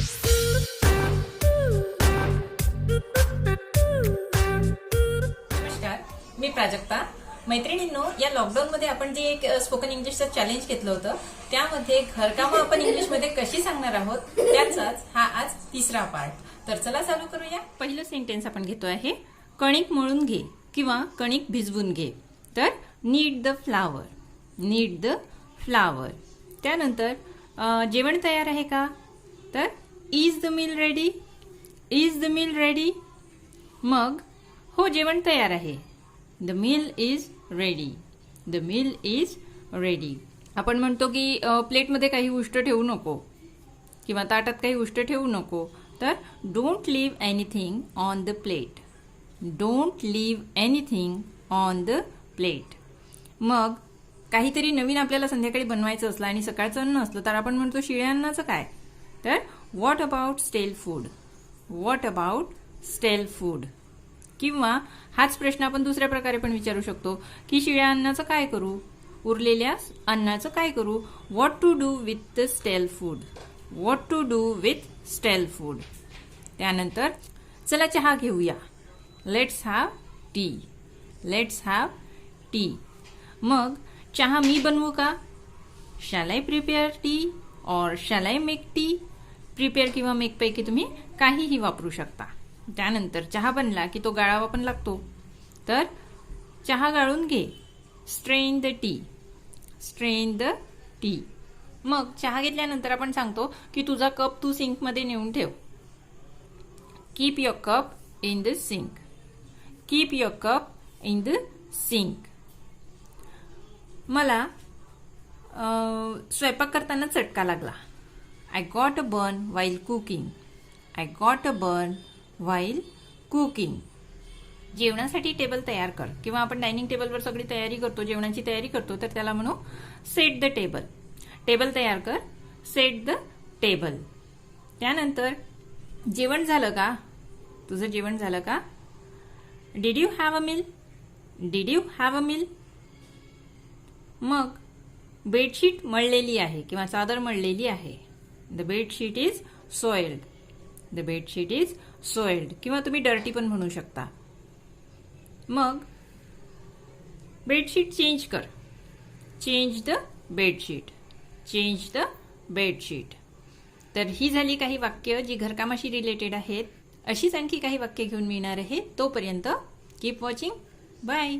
नमस्कार मी प्राजक्ता. मैत्रिणींनो या लॉकडाऊनमध्ये आपण जे एक स्पोकन इंग्लिशचं चॅलेंज घेतलं होतं त्यामध्ये घरकामं आपण इंग्लिशमध्ये कशी सांगणार आहोत त्याचाच हा आज तिसरा पार्ट तर चला चालू करूया. पहिलं सेंटेन्स आपण घेतो आहे कणिक मळून घे किंवा कणिक भिजवून घे. तर need the flour need the flour त्यानंतर जेवण तयार आहे का? तर is the meal ready is the meal ready मग हो जेवण तयार आहे. The meal is ready the meal is ready आपण म्हणतो की प्लेटमध्ये काही उष्ट ठेवू नको. किंवा ताटात काही उष्ट ठेवू नको. तर don't leave anything on the plate don't leave anything on the plate मग काहीतरी नवीन आपल्याला संध्याकाळी बनवायचं असलं आणि सकाळचं अन्न असलं तर आपण म्हणतो शिळ्या अन्नाचं काय? तर what about stale food what about stale food किंवा हाच प्रश्न आपण दुसऱ्या प्रकारे पण विचारू शकतो. की शिळ्या अन्नाचं काय करू? उरलेल्या अन्नाचं काय करू? What to do with the stale food what to do with stale food त्यानंतर चला चहा घेऊया. Let's have tea let's have tea मग चहा मी बनवू का? Shall I prepare tea or shall I make tea prepare किंवा मेकपैकी तुम्ही काहीही वापरू शकता. त्यानंतर चहा बनला की तो गाळावा पण लागतो. तर चहा गाळून घे. Strain the tea strain the tea मग चहा घेतल्यानंतर आपण सांगतो की तुझा कप तू सिंकमध्ये नेऊन ठेव. Keep your cup in the sink keep your cup in the sink मला स्वयंपाक करताना चटका लागला. I got a burn while cooking I got a burn while cooking जेवणासाठी टेबल तयार कर. किंवा आपण डायनिंग टेबलवर सगळी तयारी करतो जेवणाची तयारी करतो तर त्याला म्हणू सेट द टेबल टेबल तयार कर. सेट द टेबल त्यानंतर जेवण झालं का? तुझं जेवण झालं का? Did you have a meal did you have a meal मग बेडशीट मळलेली आहे किंवा चादर मळलेली आहे. The bedsheet is soiled the bedsheet is soiled किंवा तुम्ही डर्टी पण म्हणू शकता. मग बेडशीट चेंज कर. Change the bedsheet change the bedsheet तर ही झाली काही वाक्य जी घरकामाशी रिलेटेड आहेत. अशीच आणखी काही वाक्य घेऊन मिळणार आहे. तोपर्यंत कीप वॉचिंग बाय